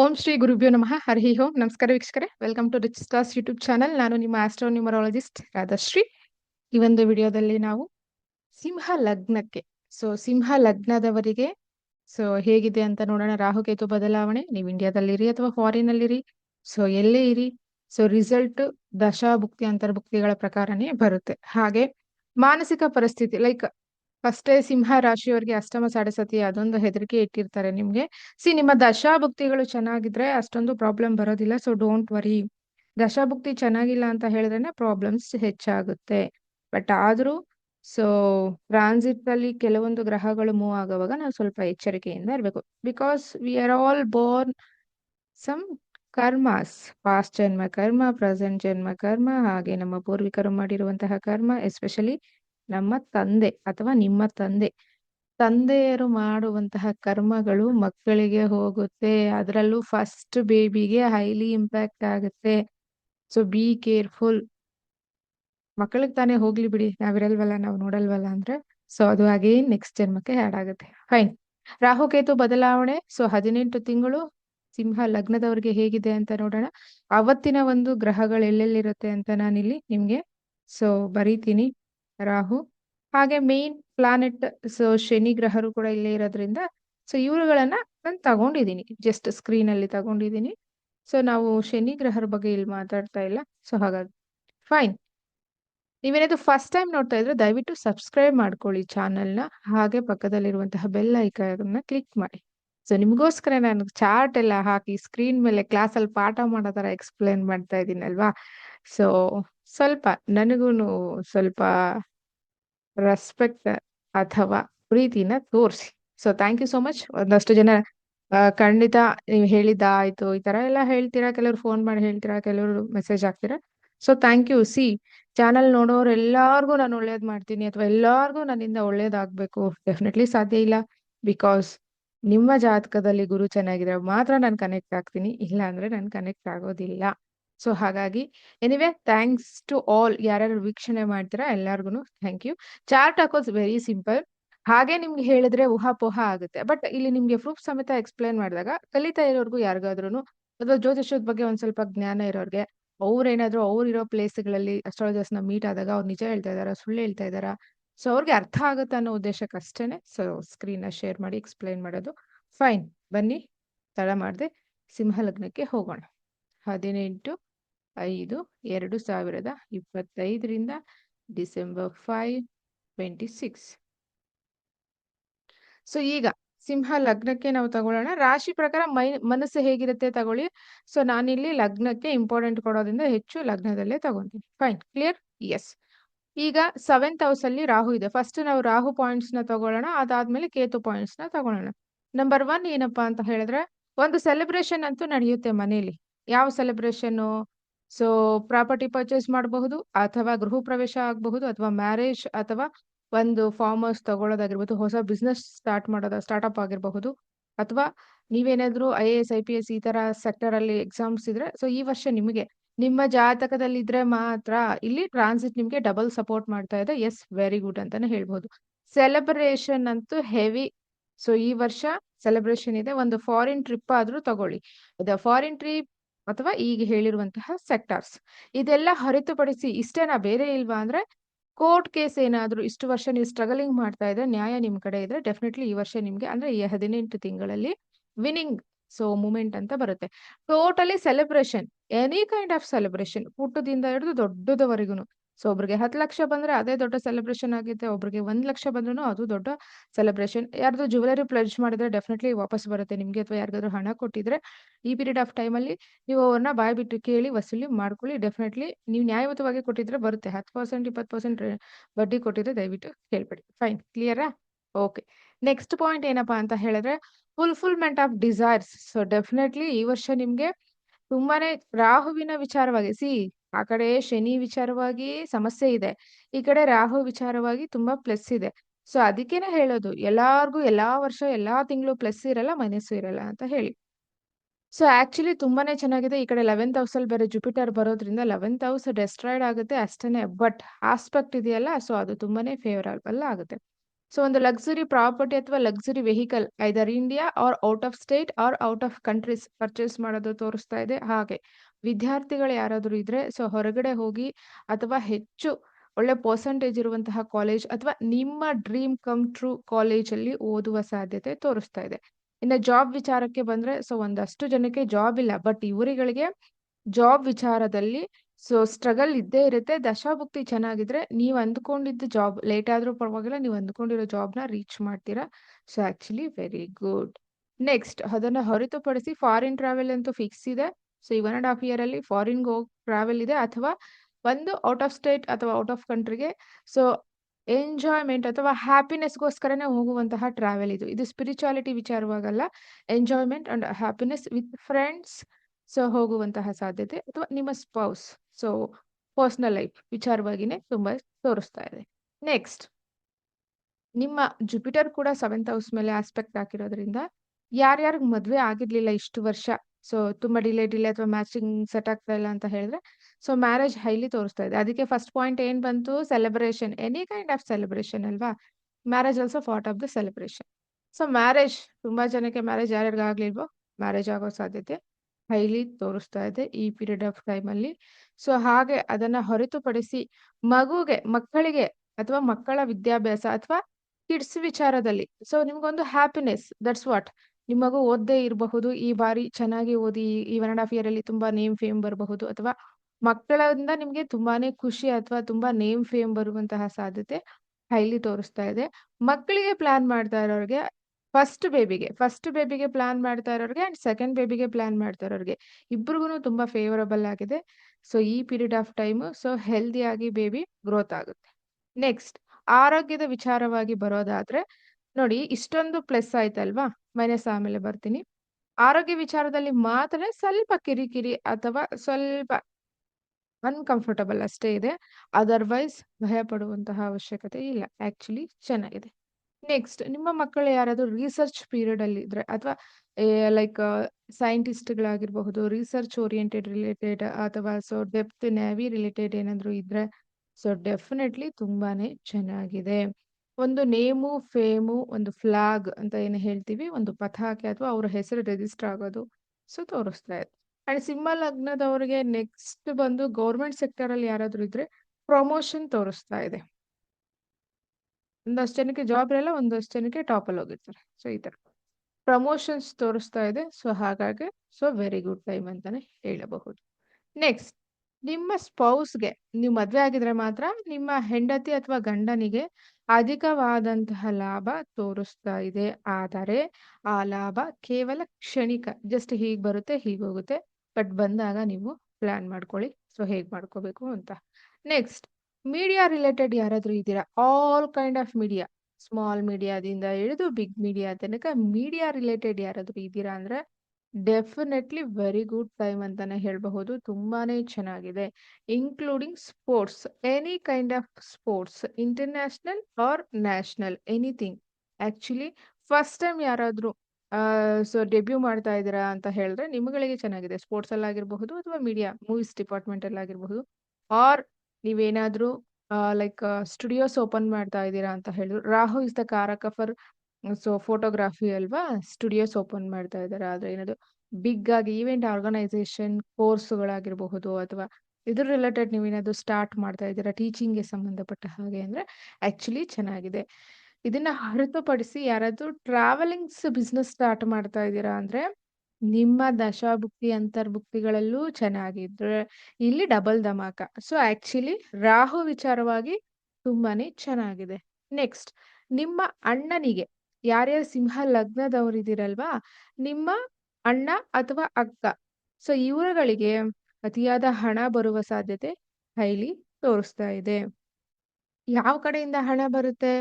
ಓಂ ಶ್ರೀ ಗುರುಭ್ಯೋ ನಮಃ. ಹರಿ ಓಂ. ನಮಸ್ಕಾರ ವೀಕ್ಷಕರೇ. Welcome to rich stars YouTube channel ನಾನು ನಿಮ್ಮ ಆಸ್ಟ್ರೋನ್ಯೂಮರಾಲಜಿಸ್ಟ್ ರಾಧಾಶ್ರೀ. ಈ ಒಂದು ವಿಡಿಯೋದಲ್ಲಿ ನಾವು ಸಿಂಹ ಲಗ್ನಕ್ಕೆ ಸೊ ಸಿಂಹ ಲಗ್ನದವರಿಗೆ ಸೊ ಹೇಗಿದೆ ಅಂತ ನೋಡೋಣ. ರಾಹುಕೇತು ಬದಲಾವಣೆ. ನೀವು ಇಂಡಿಯಾದಲ್ಲಿರಿ ಅಥವಾ ಫಾರಿನ್ ಅಲ್ಲಿರಿ ಸೊ ಎಲ್ಲೇ ಇರಿ? ಸೊ ರಿಸಲ್ಟ್ ದಶಾಭುಕ್ತಿ, ಅಂತರ್ಭುಕ್ತಿಗಳ ಪ್ರಕಾರನೇ ಬರುತ್ತೆ. ಹಾಗೆ ಮಾನಸಿಕ ಪರಿಸ್ಥಿತಿ ಲೈಕ್ ಫಸ್ಟೇ ಸಿಂಹ ರಾಶಿಯವರಿಗೆ ಅಷ್ಟಮ ಸಾಡಸತಿ ಅದೊಂದು ಹೆದರಿಕೆ ಇಟ್ಟಿರ್ತಾರೆ ನಿಮ್ಗೆ. ಸಿ, ನಿಮ್ಮ ದಶಾಭುಕ್ತಿಗಳು ಚೆನ್ನಾಗಿದ್ರೆ ಅಷ್ಟೊಂದು ಪ್ರಾಬ್ಲಮ್ ಬರೋದಿಲ್ಲ ಸೊ ಡೋಂಟ್ ವರಿ ದಶಾಭುಕ್ತಿ ಚೆನ್ನಾಗಿಲ್ಲ ಅಂತ ಹೇಳಿದ್ರೆ ಪ್ರಾಬ್ಲಮ್ಸ್ ಹೆಚ್ಚಾಗುತ್ತೆ. ಬಟ್ ಆದ್ರೂ ಸೊ ಟ್ರಾನ್ಸಿಟ್ ಅಲ್ಲಿ ಕೆಲವೊಂದು ಗ್ರಹಗಳು ಮೂವ್ ಆಗುವಾಗ ನಾವು ಸ್ವಲ್ಪ ಎಚ್ಚರಿಕೆಯಿಂದ ಇರಬೇಕು. Because we are all born some karmas past ಜನ್ಮ ಕರ್ಮ ಪ್ರೆಸೆಂಟ್ ಜನ್ಮ ಕರ್ಮ ಹಾಗೆ ನಮ್ಮ ಪೂರ್ವಿಕರು ಮಾಡಿರುವಂತಹ ಕರ್ಮ ಎಸ್ಪೆಷಲಿ ನಮ್ಮ ತಂದೆ ಅಥವಾ ನಿಮ್ಮ ತಂದೆ. ತಂದೆಯರು ಮಾಡುವಂತಹ ಕರ್ಮಗಳು ಮಕ್ಕಳಿಗೆ ಹೋಗುತ್ತೆ. ಅದರಲ್ಲೂ ಫಸ್ಟ್ ಬೇಬಿಗೆ ಹೈಲಿ ಇಂಪ್ಯಾಕ್ಟ್ ಆಗುತ್ತೆ. ಸೊ ಬಿ ಕೇರ್ಫುಲ್ ಮಕ್ಕಳಿಗೆ ತಾನೇ ಹೋಗ್ಲಿ ಬಿಡಿ. ನಾವಿರಲ್ವಲ್ಲ ನಾವು ನೋಡಲ್ವಲ್ಲ ಅಂದ್ರೆ. ಸೊ ಅದು ಹಾಗೆ ನೆಕ್ಸ್ಟ್ ಜನ್ಮಕ್ಕೆ ಆ್ಯಡ್ ಆಗುತ್ತೆ. ಫೈನ್ ರಾಹುಕೇತು ಬದಲಾವಣೆ. ಸೊ ಹದಿನೆಂಟು ತಿಂಗಳು ಸಿಂಹ ಲಗ್ನದವ್ರಿಗೆ ಹೇಗಿದೆ ಅಂತ ನೋಡೋಣ. ಅವತ್ತಿನ ಒಂದು ಗ್ರಹಗಳು ಎಲ್ಲೆಲ್ಲಿರುತ್ತೆ ಅಂತ ನಾನಿಲ್ಲಿ ನಿಮ್ಗೆ ಸೊ ಬರೀತೀನಿ. ರಾಹು. ಹಾಗೆ ಮೇನ್ ಪ್ಲಾನೆಟ್ ಸೊ ಶನಿ ಗ್ರಹರು ಕೂಡ ಇಲ್ಲೇ ಇರೋದ್ರಿಂದ ಸೊ ಇವುಗಳನ್ನ ನಾನು ತಗೊಂಡಿದ್ದೀನಿ ಜಸ್ಟ್ ಸ್ಕ್ರೀನ್ ಅಲ್ಲಿ ತಗೊಂಡಿದ್ದೀನಿ ಸೊ ನಾವು ಶನಿ ಗ್ರಹರ ಬಗ್ಗೆ ಇಲ್ಲಿ ಮಾತಾಡ್ತಾ ಇಲ್ಲ. ಸೊ ಹಾಗಾಗಿ ಫೈನ್ ನೀವೇನಾದ್ರು ಫಸ್ಟ್ ಟೈಮ್ ನೋಡ್ತಾ ಇದ್ರೆ ದಯವಿಟ್ಟು ಸಬ್ಸ್ಕ್ರೈಬ್ ಮಾಡ್ಕೊಳ್ಳಿ ಚಾನೆಲ್ನ ಹಾಗೆ ಪಕ್ಕದಲ್ಲಿರುವಂತಹ ಬೆಲ್ ಐಕನ್ನ ಕ್ಲಿಕ್ ಮಾಡಿ. ಸೊ ನಿಮಗೋಸ್ಕರ ನಾನು ಚಾರ್ಟ್ ಎಲ್ಲ ಹಾಕಿ ಸ್ಕ್ರೀನ್ ಮೇಲೆ ಕ್ಲಾಸಲ್ಲಿ ಪಾಠ ಮಾಡೋ ತರ ಎಕ್ಸ್ಪ್ಲೇನ್ ಮಾಡ್ತಾ ಇದ್ದೀನಿ ಅಲ್ವಾ? ಸೊ ಸ್ವಲ್ಪ ನನಗೂ ಸ್ವಲ್ಪ ರೆಸ್ಪೆಕ್ಟ್ ಅಥವಾ ಪ್ರೀತಿನ ತೋರಿಸಿ. So thank you so much ಒಂದಷ್ಟು ಜನ ಖಂಡಿತ ನೀವು ಹೇಳಿದ್ದ ಆಯ್ತು, ಈ ತರ ಎಲ್ಲ ಹೇಳ್ತೀರಾ? ಕೆಲವರು ಫೋನ್ ಮಾಡಿ ಹೇಳ್ತೀರಾ? ಕೆಲವರು ಮೆಸೇಜ್ ಹಾಕ್ತೀರಾ? ಸೊ ಥ್ಯಾಂಕ್ ಯು ಸಿ ಚಾನಲ್ ನೋಡೋರು ಎಲ್ಲಾರ್ಗು ನಾನು ಒಳ್ಳೇದ್ ಮಾಡ್ತೀನಿ, ಅಥವಾ ಎಲ್ಲಾರ್ಗು ನನ್ನಿಂದ ಒಳ್ಳೇದಾಗ್ಬೇಕು. ಡೆಫಿನೆಟ್ಲಿ ಸಾಧ್ಯ ಇಲ್ಲ ಬಿಕಾಸ್ ನಿಮ್ಮ ಜಾತಕದಲ್ಲಿ ಗುರು ಚೆನ್ನಾಗಿದ್ರೆ ಮಾತ್ರ ನಾನು ಕನೆಕ್ಟ್ ಆಗ್ತೀನಿ, ಇಲ್ಲ ಅಂದ್ರೆ ನಾನು ಕನೆಕ್ಟ್ ಆಗೋದಿಲ್ಲ. ಸೊ ಹಾಗಾಗಿ ಎನಿವೆ ಥ್ಯಾಂಕ್ಸ್ ಟು ಆಲ್ ಯಾರ್ಯಾರು ವೀಕ್ಷಣೆ ಮಾಡ್ತೀರಾ ಎಲ್ಲಾರ್ಗು ಥ್ಯಾಂಕ್ ಯು ಚಾರ್ಟ್ ಹಾಕೋದು ವೆರಿ ಸಿಂಪಲ್ ಹಾಗೆ ನಿಮ್ಗೆ ಹೇಳಿದ್ರೆ ಊಹಾಪೋಹ ಆಗುತ್ತೆ. ಬಟ್ ಇಲ್ಲಿ ನಿಮ್ಗೆ ಪ್ರೂಫ್ ಸಮೇತ ಎಕ್ಸ್ಪ್ಲೈನ್ ಮಾಡಿದಾಗ ಕಲಿತಾ ಇರೋರ್ಗು ಯಾರಿಗಾದ್ರೂ ಅಥವಾ ಜ್ಯೋತಿಷ್ಯದ ಬಗ್ಗೆ ಒಂದ್ ಸ್ವಲ್ಪ ಜ್ಞಾನ ಇರೋರ್ಗೆ ಅವ್ರೇನಾದ್ರು ಅವ್ರಿರೋ ಇರೋ ಅಸ್ಟ್ರಾಲಜರ್ಸ್ನ ಮೀಟ್ ಆದಾಗ ಅವ್ರು ನಿಜ ಹೇಳ್ತಾ ಇದಾರ ಸುಳ್ಳು ಹೇಳ್ತಾ ಇದಾರ ಸೊ ಅವ್ರಿಗೆ ಅರ್ಥ ಆಗುತ್ತೆ ಅನ್ನೋ ಉದ್ದೇಶಕ್ಕೆ ಅಷ್ಟೇನೆ. ಸೊ ಸ್ಕ್ರೀನ್ ಶೇರ್ ಮಾಡಿ ಎಕ್ಸ್ಪ್ಲೈನ್ ಮಾಡೋದು. ಫೈನ್ ಬನ್ನಿ. ತಡ ಮಾಡದೆ. ಸಿಂಹ ಲಗ್ನಕ್ಕೆ ಹೋಗೋಣ. ಹದಿನೆಂಟು, ಐದು, ಎರಡು ಸಾವಿರದ ಇಪ್ಪತ್ತೈದರಿಂದ December five, twenty six. So ಈಗ ಸಿಂಹ ಲಗ್ನಕ್ಕೆ ನಾವು ತಗೊಳ್ಳೋಣ. ರಾಶಿ ಪ್ರಕಾರ ಮೈ, ಮನಸ್ಸು ಹೇಗಿರುತ್ತೆ ತಗೊಳ್ಳಿ. ಸೊ ನಾನಿಲ್ಲಿ ಲಗ್ನಕ್ಕೆ ಇಂಪಾರ್ಟೆಂಟ್ ಕೊಡೋದ್ರಿಂದ ಹೆಚ್ಚು ಲಗ್ನದಲ್ಲೇ ತಗೊಂತೀನಿ. ಫೈನ್ ಕ್ಲಿಯರ್ ಎಸ್ ಈಗ ಸೆವೆಂತ್ ಹೌಸ್ ಅಲ್ಲಿ ರಾಹು ಇದೆ. ಫಸ್ಟ್ ನಾವು ರಾಹು ಪಾಯಿಂಟ್ಸ್ನ ತಗೊಳ್ಳೋಣ. ಅದಾದ್ಮೇಲೆ ಕೇತು ಪಾಯಿಂಟ್ಸ್ನ ತಗೊಳ್ಳೋಣ. ನಂಬರ್ ಒನ್ ಏನಪ್ಪಾ ಅಂತ ಹೇಳಿದ್ರೆ, ಒಂದು ಸೆಲೆಬ್ರೇಷನ್ ಅಂತೂ ನಡೆಯುತ್ತೆ ಮನೆಯಲ್ಲಿ ಯಾವ ಸೆಲೆಬ್ರೇಷನ್ ಸೊ ಪ್ರಾಪರ್ಟಿ ಪರ್ಚೇಸ್ ಮಾಡಬಹುದು, ಅಥವಾ ಗೃಹ ಪ್ರವೇಶ ಆಗಬಹುದು, ಅಥವಾ ಮ್ಯಾರೇಜ್ ಅಥವಾ ಒಂದು ಫಾರ್ಮ್ ಹೌಸ್ ತಗೊಳ್ಳೋದಾಗಿರ್ಬೋದು, ಹೊಸ ಬಿಸ್ನೆಸ್ ಸ್ಟಾರ್ಟ್ ಮಾಡೋದ ಸ್ಟಾರ್ಟ್ಅಪ್ ಆಗಿರಬಹುದು, ಅಥವಾ ನೀವೇನಾದ್ರೂ I A S I P S ಈ ತರ ಸೆಕ್ಟರ್ ಅಲ್ಲಿ ಎಕ್ಸಾಮ್ಸ್ ಇದ್ರೆ ಸೊ ಈ ವರ್ಷ ನಿಮಗೆ ನಿಮ್ಮ ಜಾತಕದಲ್ಲಿ ಇದ್ರೆ ಮಾತ್ರ ಇಲ್ಲಿ ಟ್ರಾನ್ಸಿಟ್ ನಿಮ್ಗೆ ಡಬಲ್ ಸಪೋರ್ಟ್ ಮಾಡ್ತಾ ಇದೆ. ಎಸ್ ವೆರಿ ಗುಡ್ ಅಂತಾನೆ ಹೇಳ್ಬಹುದು ಸೆಲೆಬ್ರೇಷನ್ ಅಂತೂ ಹೆವಿ ಸೊ ಈ ವರ್ಷ ಸೆಲೆಬ್ರೇಷನ್ ಇದೆ. ಒಂದು ಫಾರಿನ್ ಟ್ರಿಪ್ ಆದ್ರೂ ತಗೊಳ್ಳಿ. ಫಾರಿನ್ ಟ್ರಿಪ್ ಅಥವಾ ಈಗ ಹೇಳಿರುವಂತಹ ಸೆಕ್ಟರ್ಸ್ ಇದೆಲ್ಲ ಹೊರತುಪಡಿಸಿ ಇಷ್ಟೇನಾ? ಬೇರೆ ಇಲ್ವಾ ಅಂದ್ರೆ ಕೋರ್ಟ್ ಕೇಸ್ ಏನಾದ್ರೂ ಇಷ್ಟು ವರ್ಷ ನೀವು ಸ್ಟ್ರಗಲಿಂಗ್ ಮಾಡ್ತಾ ಇದ್ರೆ ನ್ಯಾಯ ನಿಮ್ ಕಡೆ ಇದ್ರೆ ಡೆಫಿನೆಟ್ಲಿ ಈ ವರ್ಷ ನಿಮ್ಗೆ ಅಂದ್ರೆ ಈ ಹದಿನೆಂಟು ತಿಂಗಳಲ್ಲಿ ವಿನಿಂಗ್ ಸೊ ಮೂಮೆಂಟ್ ಅಂತ ಬರುತ್ತೆ. Totally celebration any kind of celebration ಪುಟ್ಟದಿಂದ ಹಿಡಿದು ದೊಡ್ಡದವರೆಗೂ ಸೊ ಒಬ್ರಿಗೆ ಹತ್ತು ಲಕ್ಷ ಬಂದ್ರೆ ಅದೇ ದೊಡ್ಡ ಸೆಲೆಬ್ರೇಷನ್ ಆಗಿದೆ ಒಬ್ರಿಗೆ ಒಂದ್ ಲಕ್ಷ ಬಂದ್ರು ಅದು ದೊಡ್ಡ ಸೆಲೆಬ್ರೇಷನ್ ಯಾರ್ದು ಜ್ಯುವೆಲರಿ ಪ್ಲಜ್ ಮಾಡಿದ್ರೆ ಡೆಫಿನೆಟ್ಲಿ ವಾಪಸ್ ಬರುತ್ತೆ. ನಿಮ್ಗೆ ಅಥವಾ ಯಾರಿಗಾದ್ರೂ ಹಣ ಕೊಟ್ಟಿದ್ರೆ ಈ ಪೀರಿಯಡ್ ಆಫ್ ಟೈಮ್ ಅಲ್ಲಿ ನೀವು ಅವ್ರನ್ನ ಬಾಯ್ ಬಿಟ್ಟು ಕೇಳಿ, ವಸೂಲಿ ಮಾಡ್ಕೊಳ್ಳಿ. ಡೆಫಿನೆಟ್ಲಿ ನೀವು ನ್ಯಾಯಯುತವಾಗಿ ಕೊಟ್ಟಿದ್ರೆ ಬರುತ್ತೆ. ಹತ್ತು ಪರ್ಸೆಂಟ್ ಇಪ್ಪತ್ತು ಪರ್ಸೆಂಟ್ ಬಡ್ಡಿ ಕೊಟ್ಟಿದ್ರೆ ದಯವಿಟ್ಟು ಕೇಳ್ಬೇಡಿ. ಫೈನ್ ಕ್ಲಿಯರಾ ಓಕೆ ನೆಕ್ಸ್ಟ್ ಪಾಯಿಂಟ್ ಏನಪ್ಪಾ ಅಂತ ಹೇಳಿದ್ರೆ fulfilment of desires so definitely ಈ ವರ್ಷ ನಿಮ್ಗೆ ತುಂಬಾನೇ ರಾಹುವಿನ ವಿಚಾರವಾಗಿ ಸಿ ಆ ಕಡೆ ಶನಿ ವಿಚಾರವಾಗಿ ಸಮಸ್ಯೆ ಇದೆ, ಈ ಕಡೆ ರಾಹು ವಿಚಾರವಾಗಿ ತುಂಬಾ ಪ್ಲಸ್ ಇದೆ. ಸೊ ಅದಕ್ಕೇನೆ ಹೇಳೋದು, ಎಲ್ಲಾರ್ಗು ಎಲ್ಲಾ ವರ್ಷ ಎಲ್ಲಾ ತಿಂಗಳು ಪ್ಲಸ್ ಇರಲ್ಲ ಮೈನಸ್ ಇರಲ್ಲ ಅಂತ ಹೇಳಿ. ಸೊ ಆಕ್ಚುಲಿ ತುಂಬಾನೇ ಚೆನ್ನಾಗಿದೆ, ಈ ಕಡೆ ಲೆವೆಂತ್ ಹೌಸ್ ಅಲ್ಲಿ ಬೇರೆ ಜುಪಿಟರ್ ಬರೋದ್ರಿಂದ ಲೆವೆಂತ್ ಹೌಸ್ ಡೆಸ್ಟ್ರಾಯ್ಡ್ ಆಗುತ್ತೆ ಅಷ್ಟೇನೆ ಬಟ್ ಆಸ್ಪೆಕ್ಟ್ ಇದೆಯಲ್ಲ ಸೊ ಅದು ತುಂಬಾನೇ ಫೇವರಬಲ್ ಆಗುತ್ತೆ. ಸೊ ಒಂದು ಲಕ್ಸುರಿ ಪ್ರಾಪರ್ಟಿ ಅಥವಾ luxury vehicle either India or out of state or out of countries purchase ಮಾಡೋದು ತೋರಿಸ್ತಾ ಇದೆ. ಹಾಗೆ ವಿದ್ಯಾರ್ಥಿಗಳು ಯಾರಾದರೂ ಇದ್ರೆ ಸೊ ಹೊರಗಡೆ ಹೋಗಿ ಅಥವಾ ಹೆಚ್ಚು ಒಳ್ಳೆ ಪರ್ಸೆಂಟೇಜ್ ಇರುವಂತಹ ಕಾಲೇಜ್ ಅಥವಾ ನಿಮ್ಮ ಡ್ರೀಮ್ ಕಮ್ ಟ್ರೂ ಕಾಲೇಜಲ್ಲಿ ಓದುವ ಸಾಧ್ಯತೆ ತೋರಿಸ್ತಾ ಇದೆ. ಇನ್ನು ಜಾಬ್ ವಿಚಾರಕ್ಕೆ ಬಂದ್ರೆ ಸೊ ಒಂದಷ್ಟು ಜನಕ್ಕೆ ಜಾಬ್ ಇಲ್ಲ ಬಟ್ ಇವರುಗಳಿಗೆ ಜಾಬ್ ವಿಚಾರದಲ್ಲಿ ಸೊ ಸ್ಟ್ರಗಲ್ ಇದ್ದೇ ಇರುತ್ತೆ. ದಶಾಭುಕ್ತಿ ಚೆನ್ನಾಗಿದ್ರೆ ನೀವು ಅಂದ್ಕೊಂಡಿದ್ದ ಜಾಬ್ ಲೇಟ್ ಆದ್ರೂ ಪರವಾಗಿಲ್ಲ, ನೀವು ಅಂದ್ಕೊಂಡಿರೋ ಜಾಬ್ನ ರೀಚ್ ಮಾಡ್ತೀರಾ. So actually very good next ಅದನ್ನ ಹೊರತುಪಡಿಸಿ ಫಾರಿನ್ ಟ್ರಾವೆಲ್ ಅಂತೂ ಫಿಕ್ಸ್ ಇದೆ. ಸೊ ಈ ಒನ್ ಅಂಡ್ ಹಾಫ್ ಇಯರ್ ಅಲ್ಲಿ ಫಾರಿನ್ಗೆ ಹೋಗಿ ಟ್ರಾವೆಲ್ ಇದೆ. ಅಥವಾ ಒಂದು ಔಟ್ ಆಫ್ ಸ್ಟೇಟ್ ಅಥವಾ ಔಟ್ ಆಫ್ ಕಂಟ್ರಿಗೆ ಸೊ ಎಂಜಾಯ್ಮೆಂಟ್ ಅಥವಾ ಹ್ಯಾಪಿನೆಸ್ಗೋಸ್ಕರನೇ ಹೋಗುವಂತಹ ಟ್ರಾವೆಲ್ ಇದು. ಇದು spirituality ವಿಚಾರವಾಗಲ್ಲ. Enjoyment and happiness with friends so ಹೋಗುವಂತಹ ಸಾಧ್ಯತೆ. ಅಥವಾ ನಿಮ್ಮ ಸ್ಪೌಸ್ ಸೊ ಪರ್ಸ್ನಲ್ ಲೈಫ್ ವಿಚಾರವಾಗಿನೇ ತುಂಬಾ ತೋರಿಸ್ತಾ ಇದೆ. ನೆಕ್ಸ್ಟ್ ನಿಮ್ಮ ಜುಪಿಟರ್ ಕೂಡ ಸೆವೆಂತ್ ಹೌಸ್ ಮೇಲೆ ಆಸ್ಪೆಕ್ಟ್ ಹಾಕಿರೋದ್ರಿಂದ ಯಾರ್ಯಾರಿಗೆ ಮದ್ವೆ ಆಗಿರ್ಲಿಲ್ಲ ಇಷ್ಟು ವರ್ಷ? ಸೊ ತುಂಬಾ ಡಿಲೇ ಡಿಲೇ ಅಥವಾ ಮ್ಯಾಚಿಂಗ್ ಸೆಟ್ ಆಗ್ತಾ ಇಲ್ಲ ಅಂತ ಹೇಳಿದ್ರೆ ಸೊ ಮ್ಯಾರೇಜ್ ಹೈಲಿ ತೋರಿಸ್ತಾ ಇದೆ. ಅದಕ್ಕೆ ಫಸ್ಟ್ ಪಾಯಿಂಟ್ ಏನ್ ಬಂತು? Celebration any kind of celebration ಅಲ್ವಾ? Marriage also part of the celebration so marriage ತುಂಬಾ ಜನಕ್ಕೆ ಮ್ಯಾರೇಜ್ ಯಾರ್ಯಾರಿಗೆ ಆಗ್ಲಿಲ್ವೋ ಮ್ಯಾರೇಜ್ ಆಗೋ ಸಾಧ್ಯತೆ. ಹೈಲಿ ತೋರಿಸ್ತಾ ಇದೆ ಈ ಪೀರಿಯಡ್ ಆಫ್ ಟೈಮ್ ಅಲ್ಲಿ. ಸೊ ಹಾಗೆ ಅದನ್ನ ಹೊರತುಪಡಿಸಿ ಮಗುಗೆ, ಮಕ್ಕಳಿಗೆ ಅಥವಾ ಮಕ್ಕಳ ವಿದ್ಯಾಭ್ಯಾಸ ಅಥವಾ ಕಿಡ್ಸ್ ವಿಚಾರದಲ್ಲಿ. ಸೊ ನಿಮ್ಗೊಂದು ಹ್ಯಾಪಿನೆಸ್ ದಟ್ಸ್ ವಾಟ್ ನಿಮ್ಮ ಮಗು ಓದ್ದೇ ಇರಬಹುದು, ಈ ಬಾರಿ ಚೆನ್ನಾಗಿ ಓದಿ, ಈ ಒನ್ ಅಂಡ್ ಹಾಫ್ ಇಯರ್ ಅಲ್ಲಿ ತುಂಬಾ ನೇಮ್ ಫೇಮ್ ಬರಬಹುದು ಅಥವಾ ಮಕ್ಕಳಿಂದ ನಿಮ್ಗೆ ತುಂಬಾನೇ ಖುಷಿ ಅಥವಾ ತುಂಬಾ ನೇಮ್ ಫೇಮ್ ಬರುವಂತಹ ಸಾಧ್ಯತೆ ಹೈಲಿ ತೋರಿಸ್ತಾ ಇದೆ. ಮಕ್ಕಳಿಗೆ ಪ್ಲಾನ್ ಮಾಡ್ತಾ ಇರೋರಿಗೆ ಫಸ್ಟ್ ಬೇಬಿಗೆ ಫಸ್ಟ್ ಬೇಬಿಗೆ ಪ್ಲಾನ್ ಮಾಡ್ತಾ ಇರೋರಿಗೆ ಅಂಡ್ ಸೆಕೆಂಡ್ ಬೇಬಿಗೆ ಪ್ಲಾನ್ ಮಾಡ್ತಾ ಇರೋರಿಗೆ. ಇಬ್ರಿಗೂ ತುಂಬಾ ಫೇವರಬಲ್ ಆಗಿದೆ. ಸೊ ಈ ಪೀರಿಯಡ್ ಆಫ್ ಟೈಮ್ ಸೊ ಹೆಲ್ದಿಯಾಗಿ ಬೇಬಿ ಗ್ರೋತ್ ಆಗುತ್ತೆ. ನೆಕ್ಸ್ಟ್ ಆರೋಗ್ಯದ ವಿಚಾರವಾಗಿ ಬರೋದಾದ್ರೆ, ನೋಡಿ ಇಷ್ಟೊಂದು ಪ್ಲಸ್ ಆಯ್ತಲ್ವಾ? ಮೈನಸ್ ಆಮೇಲೆ ಬರ್ತೀನಿ. ಆರೋಗ್ಯ ವಿಚಾರದಲ್ಲಿ ಮಾತ್ರ ಸ್ವಲ್ಪ ಕಿರಿಕಿರಿ ಅಥವಾ ಸ್ವಲ್ಪ ಅನ್ಕಂಫರ್ಟಬಲ್ ಅಷ್ಟೇ ಇದೆ. ಅದರ್ವೈಸ್ ಭಯ ಪಡುವಂತಹ ಅವಶ್ಯಕತೆ ಇಲ್ಲ. ಆಕ್ಚುಲಿ ಚೆನ್ನಾಗಿದೆ. ನೆಕ್ಸ್ಟ್ ನಿಮ್ಮ ಮಕ್ಕಳು ಯಾರಾದರೂ ರಿಸರ್ಚ್ ಪೀರಿಯಡ್ ಅಲ್ಲಿ ಇದ್ರೆ ಅಥವಾ ಲೈಕ್ ಸೈಂಟಿಸ್ಟ್ಗಳಾಗಿರಬಹುದು ರಿಸರ್ಚ್ ಓರಿಯೆಂಟೆಡ್ ರಿಲೇಟೆಡ್ ಅಥವಾ ಸೊ ಡೆಪ್ತ್ ನ್ಯಾವಿ ರಿಲೇಟೆಡ್ ಏನಾದ್ರು ಇದ್ರೆ ಸೊ ಡೆಫಿನೆಟ್ಲಿ ತುಂಬಾನೇ ಚೆನ್ನಾಗಿದೆ. ಒಂದು ನೇಮು, ಫೇಮು, ಒಂದು ಫ್ಲಾಗ್ ಅಂತ ಏನು ಹೇಳ್ತೀವಿ, ಒಂದು ಪತಾಕೆ ಅಥವಾ ಅವ್ರ ಹೆಸರು ರಿಜಿಸ್ಟರ್ ಆಗೋದು ಸೊ ತೋರಿಸ್ತಾ ಇದೆ. ಅಂಡ್ ಸಿಂಹ ಲಗ್ನದವ್ರಿಗೆ ನೆಕ್ಸ್ಟ್ ಬಂದು ಗೌರ್ಮೆಂಟ್ ಸೆಕ್ಟರ್ ಅಲ್ಲಿ ಯಾರಾದ್ರೂ ಇದ್ರೆ ಪ್ರಮೋಷನ್ ತೋರಿಸ್ತಾ ಇದೆ. ಒಂದಷ್ಟು ಜನಕ್ಕೆ ಜಾಬ್ ಇರಲ್ಲ, ಒಂದಷ್ಟು ಜನಕ್ಕೆ ಟಾಪ್ ಅಲ್ಲಿ ಹೋಗಿರ್ತಾರೆ. ಸೊ ಈ ತರ. ಪ್ರಮೋಷನ್ಸ್ ತೋರಿಸ್ತಾ ಇದೆ. ಸೊ ಹಾಗಾಗಿ ಸೊ ವೆರಿ ಗುಡ್ ಟೈಮ್ ಅಂತಾನೆ ಹೇಳಬಹುದು. ನೆಕ್ಸ್ಟ್ ನಿಮ್ಮ ಸ್ಪೌಸ್ಗೆ, ನೀವು ಮದ್ವೆ ಆಗಿದ್ರೆ ಮಾತ್ರ ನಿಮ್ಮ ಹೆಂಡತಿ ಅಥವಾ ಗಂಡನಿಗೆ ಅಧಿಕವಾದಂತಹ ಲಾಭ ತೋರಿಸ್ತಾ ಇದೆ. ಆದರೆ, ಆ ಲಾಭ ಕೇವಲ ಕ್ಷಣಿಕ ಜಸ್ಟ್ ಹೀಗ್ ಬರುತ್ತೆ, ಹೀಗ್ ಹೋಗುತ್ತೆ. ಬಟ್ ಬಂದಾಗ ನೀವು ಪ್ಲಾನ್ ಮಾಡ್ಕೊಳ್ಳಿ. ಸೊ ಹೇಗ್ ಮಾಡ್ಕೋಬೇಕು ಅಂತ. ನೆಕ್ಸ್ಟ್ ಮೀಡಿಯಾ ರಿಲೇಟೆಡ್ ಯಾರಾದರೂ ಇದ್ದೀರಾ? All kind of media small ಮೀಡಿಯಾದಿಂದ ಹಿಡಿದು ಬಿಗ್ ಮೀಡಿಯಾ ತನಕ ಮೀಡಿಯಾ ರಿಲೇಟೆಡ್ ಯಾರಾದರೂ ಇದ್ದೀರಾ ಅಂದ್ರೆ ಡೆಫಿನೆಟ್ಲಿ ವೆರಿ ಗುಡ್ ಟೈಮ್ ಅಂತಾನೆ ಹೇಳಬಹುದು. ತುಂಬಾನೇ ಚೆನ್ನಾಗಿದೆ. Including sports any kind of sports international or national anything actually first time ಯಾರಾದರೂ ಸೊ ಡೆಬ್ಯೂ ಮಾಡ್ತಾ ಇದ್ದೀರಾ ಅಂತ ಹೇಳಿದ್ರೆ ನಿಮಗಳಿಗೆ ಚೆನ್ನಾಗಿದೆ. ಸ್ಪೋರ್ಟ್ಸ್ ಅಲ್ಲಿ ಆಗಿರಬಹುದು ಅಥವಾ ಮೀಡಿಯಾ ಮೂವೀಸ್ ಡಿಪಾರ್ಟ್ಮೆಂಟ್ ಅಲ್ಲಿ ಆಗಿರಬಹುದು ಆರ್ ನೀವೇನಾದ್ರೂ ಲೈಕ್ ಸ್ಟುಡಿಯೋಸ್ ಓಪನ್ ಮಾಡ್ತಾ ಇದ್ದೀರಾ ಅಂತ ಹೇಳಿದ್ರು. Rahu is the karaka for so photography ಅಲ್ವಾ? ಸ್ಟುಡಿಯೋಸ್ ಓಪನ್ ಮಾಡ್ತಾ ಇದ್ದಾರೆ. ಆದ್ರೆ ಏನಾದ್ರು ಬಿಗ್ ಆಗಿ ಈವೆಂಟ್ ಆರ್ಗನೈಸೇಷನ್ ಕೋರ್ಸ್ಗಳಾಗಿರಬಹುದು ಅಥವಾ ಇದ್ರ ರಿಲೇಟೆಡ್ ನೀವೇನಾದ್ರು ಸ್ಟಾರ್ಟ್ ಮಾಡ್ತಾ ಇದ್ದೀರಾ ಟೀಚಿಂಗ್ಗೆ ಸಂಬಂಧಪಟ್ಟ ಹಾಗೆ ಅಂದ್ರೆ ಆಕ್ಚುಲಿ ಚೆನ್ನಾಗಿದೆ. ಇದನ್ನ ಹೊರತುಪಡಿಸಿ ಯಾರಾದ್ರೂ ಟ್ರಾವೆಲಿಂಗ್ಸ್ ಬಿಸ್ನೆಸ್ ಸ್ಟಾರ್ಟ್ ಮಾಡ್ತಾ ಇದ್ದೀರಾ ಅಂದ್ರೆ ನಿಮ್ಮ ದಶಾಭುಕ್ತಿ ಅಂತರ್ಭುಕ್ತಿಗಳಲ್ಲೂ ಚೆನ್ನಾಗಿದ್ರೆ ಇಲ್ಲಿ ಡಬಲ್ ಧಮಾಕ. ಸೊ ಆಕ್ಚುಲಿ ರಾಹು ವಿಚಾರವಾಗಿ ತುಂಬಾನೇ ಚೆನ್ನಾಗಿದೆ. ನೆಕ್ಸ್ಟ್ ನಿಮ್ಮ ಅಣ್ಣನಿಗೆ ಯಾರ್ಯಾರು ಸಿಂಹ ಲಗ್ನದವರಿದ್ದೀರಲ್ವಾ ನಿಮ್ಮ ಅಣ್ಣ ಅಥವಾ ಅಕ್ಕ? ಸೊ ಇವರುಗಳಿಗೆ ಅತಿಯಾದ ಹಣ ಬರುವ ಸಾಧ್ಯತೆ ಹೈಲಿ ತೋರಿಸ್ತಾ ಇದೆ. ಯಾವ ಕಡೆಯಿಂದ ಹಣ ಬರುತ್ತೆ?